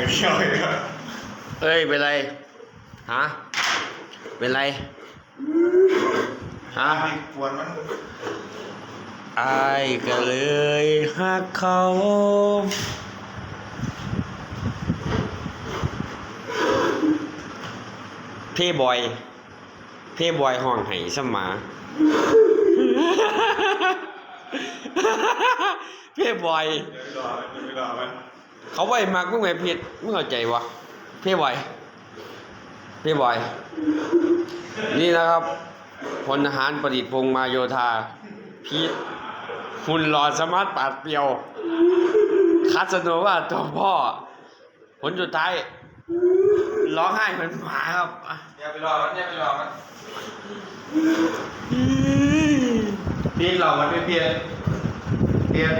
ให้เที่ยวเลยครับเอ้ยเป็นไรฮะเป็นไรฮะปวนมันอายก็เลยหักเขาเพ่บอยเพ่บอยห้องไห้สมาเพ่บอยเดี๋ยวไมันเดี๋ยวไปรอมัน เขาไว้มักมึงไงผิดมึงเข้าใจวะเพ่บอยเพ่บอยนี่นะครับพลทหารประดิษฐ์พงษ์มาโยธาพีทหุ่นหล่อสมาร์ทปาดเปรียว คัสโนว่าตัวพ่อ ผลสุดท้าย ร้องไห้เหมือนหมาครับอะอย่าไปรอมันอย่าไปรอมันอืมพี่รอมันไม่เพี้ยนเพี้ยน